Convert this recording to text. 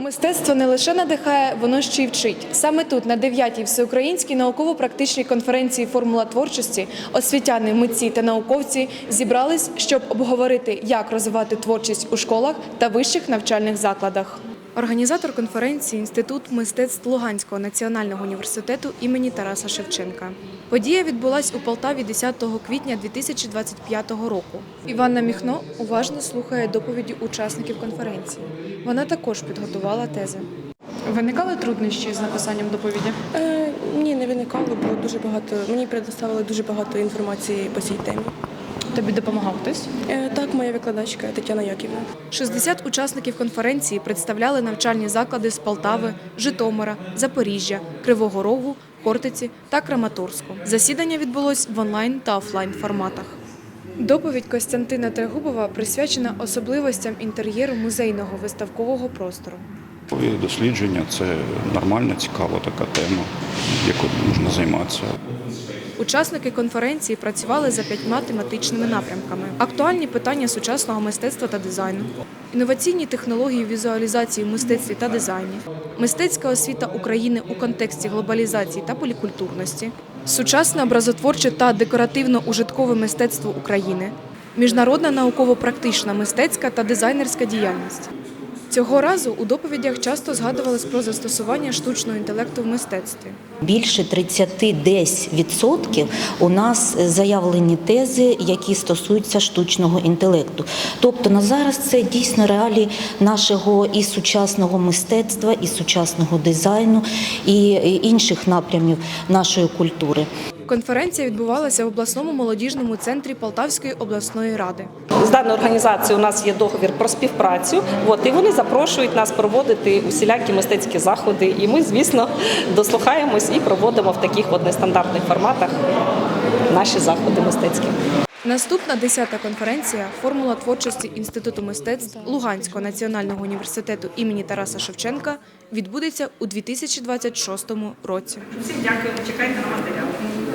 Мистецтво не лише надихає, воно ще й вчить. Саме тут, на 9-й всеукраїнській науково-практичній конференції Формула творчості, освітяни, митці та науковці зібрались, щоб обговорити, як розвивати творчість у школах та вищих навчальних закладах. Організатор конференції Інститут мистецтв Луганського національного університету імені Тараса Шевченка. Подія відбулась у Полтаві 10 квітня 2025 року. Іванна Міхно уважно слухає доповіді учасників конференції. Вона також підготувала тези. Виникали труднощі з написанням доповіді? Е, ні, не виникало, було дуже багато. Мені предоставили дуже багато інформації по цій темі. Тобі допомагав хтось? Е, так, моя викладачка Тетяна Яківна. 60 учасників конференції представляли навчальні заклади з Полтави, Житомира, Запоріжжя, Кривого Рогу, Хортиці та Краматорську. Засідання відбулось в онлайн та офлайн форматах. Доповідь Костянтина Трегубова присвячена особливостям інтер'єру музейного виставкового простору. Дослідження це нормальна, цікава така тема, якою можна займатися. Учасники конференції працювали за п'ятьма тематичними напрямками: актуальні питання сучасного мистецтва та дизайну, інноваційні технології візуалізації в мистецтві та дизайні, мистецька освіта України у контексті глобалізації та полікультурності, сучасне образотворче та декоративно-ужиткове мистецтво України, міжнародна науково-практична мистецька та дизайнерська діяльність. Цього разу у доповідях часто згадувалось про застосування штучного інтелекту в мистецтві. Більше 30 десь відсотків у нас заявлені тези, які стосуються штучного інтелекту. Тобто на зараз це дійсно реалії нашого і сучасного мистецтва, і сучасного дизайну, і інших напрямів нашої культури. Конференція відбувалася в обласному молодіжному центрі Полтавської обласної ради. З даною організацією у нас є договір про співпрацю. От і вони запрошують нас проводити усілякі мистецькі заходи. І ми, звісно, дослухаємось і проводимо в таких от нестандартних форматах наші заходи мистецькі. Наступна 10-та конференція Формула творчості Інституту мистецтв Луганського національного університету імені Тараса Шевченка відбудеться у 2026 році. Всім дякую, чекайте на матеріал.